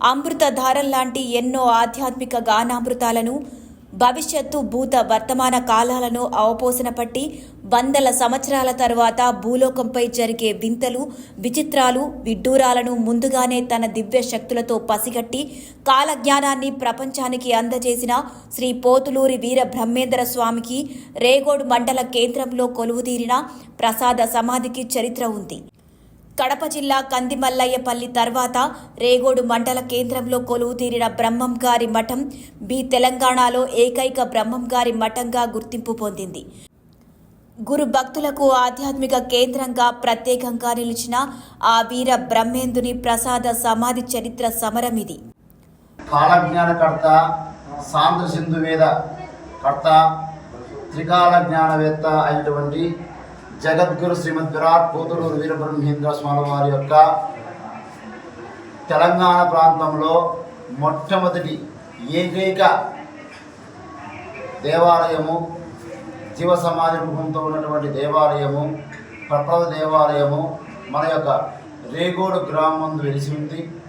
అమృతధారం లాంటి ఎన్నో ఆధ్యాత్మిక గానామృతాలను భవిష్యత్తు భూత వర్తమాన కాలాలను అవపోసన పట్టి వందల సంవత్సరాల తరువాత భూలోకంపై జరిగే వింతలు విచిత్రాలు విడ్డూరాలను ముందుగానే తన దివ్య శక్తులతో పసిగట్టి కాలజ్ఞానాన్ని ప్రపంచానికి అందజేసిన శ్రీ పోతులూరి వీర బ్రహ్మేంద్ర స్వామికి రేగోడ్ మండల కేంద్రంలో కొలువుదీరిన ప్రసాద సమాధికి చరిత్ర ఉంది. కడప జిల్లా కందిమల్లయ్యపల్లి తర్వాత రేగోడు మండల కేంద్రంలో కొలువు తీరిన బ్రహ్మం గారి మఠం బి తెలంగాణలో ఏకైక బ్రహ్మం గారి మఠంగా గుర్తింపు పొందింది. గురు భక్తులకు ఆధ్యాత్మిక కేంద్రంగా ప్రత్యేకంగా నిలిచిన ఆ వీర బ్రహ్మేందుని ప్రసాద సమాధి చరిత్ర సమరమిది కాలజ్ఞానకర్త సాంద్ర సింధు వేద కర్త త్రికాల జ్ఞానవేత్త అయినటువంటి జగద్గురు శ్రీమద్ విరాట్ పోతులూరు వీరబ్రహ్మేంద్ర స్వామి వారి యొక్క తెలంగాణ ప్రాంతంలో మొట్టమొదటి ఏకైక దేవాలయము జీవ సమాధి రూపంతో ఉన్నటువంటి దేవాలయము ప్రప్రద దేవాలయము మన యొక్క రేగోడు గ్రామం వెలిసి ఉంది.